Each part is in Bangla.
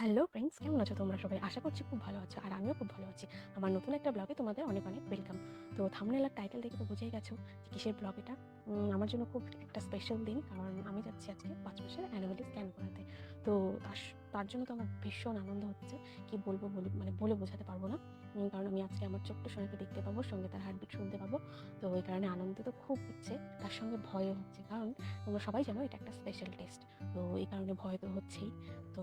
হ্যালো ফ্রেন্ডস, কেমন আছো তোমরা সবাই? আশা করছি খুব ভালো আছো আর আমিও খুব ভালো আছি। আমার নতুন একটা ব্লগে তোমাদের অনেক অনেক ওয়েলকাম তো থামনেল আর টাইটেল দেখে তো বুঝেই গেছো যে কিসের ব্লগ এটা। আমার জন্য খুব একটা স্পেশাল দিন, কারণ আমি যাচ্ছি আজকে পাঁচ মাসের অ্যানুয়ালি স্ক্যান করাতে। তো তার তার জন্য তো আমার ভীষণ আনন্দ হচ্ছে। কি বলব বলে মানে বলে বোঝাতে পারব না। কারণ আমি আজকে আমার ছোট্ট সোনাকে দেখতে পাবো, সঙ্গে তার হার্টবিট শুনতে পাবো। তো ওই কারণে আনন্দ তো খুব হচ্ছে, তার সঙ্গে ভয়ও হচ্ছে। কারণ তোমরা সবাই জানো, এটা একটা স্পেশাল টেস্ট তো এই কারণে ভয় তো হচ্ছেই। তো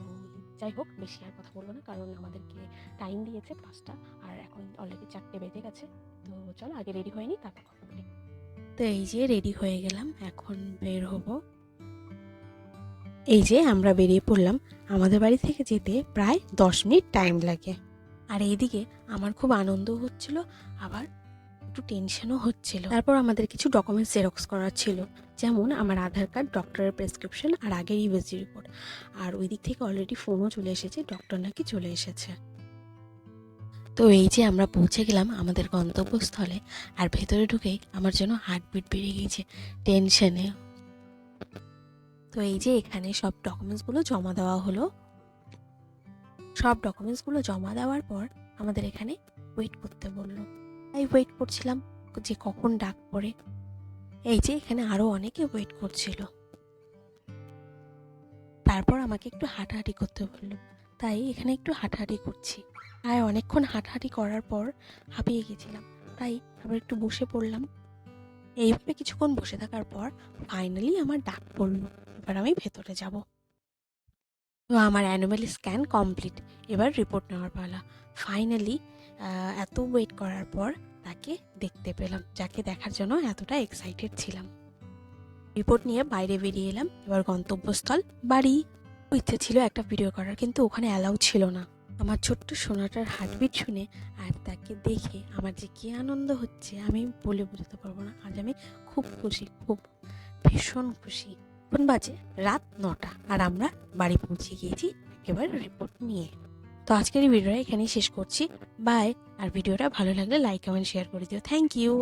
যাই হোক, বেশি আর কথা বলব না, কারণ আমাদেরকে টাইম দিয়েছে পাঁচটা, আর এখন অলরেডি চারটে বেজে গেছে। তো চলো, আগে রেডি হয়নি তারপর কথা বলি। তো এই যে রেডি হয়ে গেলাম, এখন বের হব। এই যে আমরা বেরিয়ে পড়লাম, আমাদের বাড়ি থেকে যেতে প্রায় দশ মিনিট টাইম লাগে। আর এইদিকে আমার খুব আনন্দ হচ্ছিল, আবার একটু টেনশনও হচ্ছিল। তারপর আমাদের কিছু ডকুমেন্টস জেরক্স করার ছিল, যেমন আমার আধার কার্ড ডক্টরের প্রেসক্রিপশন আর আগের ইউএসজি রিপোর্ট আর ওই দিক থেকে অলরেডি ফোনও চলে এসেছে ডক্টর নাকি চলে এসেছে। তো এই যে আমরা পৌঁছে গেলাম আমাদের গন্তব্যস্থলে, আর ভেতরে ঢুকেই আমার জন্য হার্টবিট বেড়ে গিয়েছে টেনশনে তো এই যে এখানে সব ডকুমেন্টসগুলো জমা দেওয়া হলো। সব ডকুমেন্টসগুলো জমা দেওয়ার পর আমাদের এখানে ওয়েট করতে বলল। তাই ওয়েট করছিলাম যে কখন ডাক পড়ে। এই যে এখানে আরও অনেকে ওয়েট করছিল। তারপর আমাকে একটু হাঁটাহাঁটি করতে বলল। তাই এখানে একটু হাঁটাহাঁটি করছি। আর অনেকক্ষণ হাঁটাহাঁটি করার পর হাঁপিয়ে গেছিলাম। তাই আবার একটু বসে পড়লাম। এইভাবে কিছুক্ষণ বসে থাকার পর ফাইনালি আমার ডাক পড়ল। এবার আমি ভেতরে যাব। তো আমার অ্যানুয়াল স্ক্যান কমপ্লিট। এবার রিপোর্ট নেওয়ার পালা। ফাইনালি এত ওয়েট করার পর তাকে দেখতে পেলাম, যাকে দেখার জন্য এতটা এক্সাইটেড ছিলাম। রিপোর্ট নিয়ে বাইরে বেরিয়ে এলাম। এবার গন্তব্যস্থল, বাড়ি। ইচ্ছে ছিল একটা ভিডিও করার, কিন্তু ওখানে অ্যালাউ ছিল না। আমার ছোট্ট সোনাটার হার্টবিট শুনে আর তাকে দেখে আমার যে কী আনন্দ হচ্ছে, আমি বলে বোঝাতে পারব না। আজ আমি খুব খুশি, খুব ভীষণ খুশি। এখন বাজে রাত নটা আর আমরা বাড়ি পৌঁছে গিয়েছি একেবারে রিপোর্ট নিয়ে। তো আজকের ভিডিওটা এখানেই শেষ করছি। বাই আর ভিডিওটা ভালো লাগলে লাইক কমেন্ট শেয়ার করে দিও। Thank you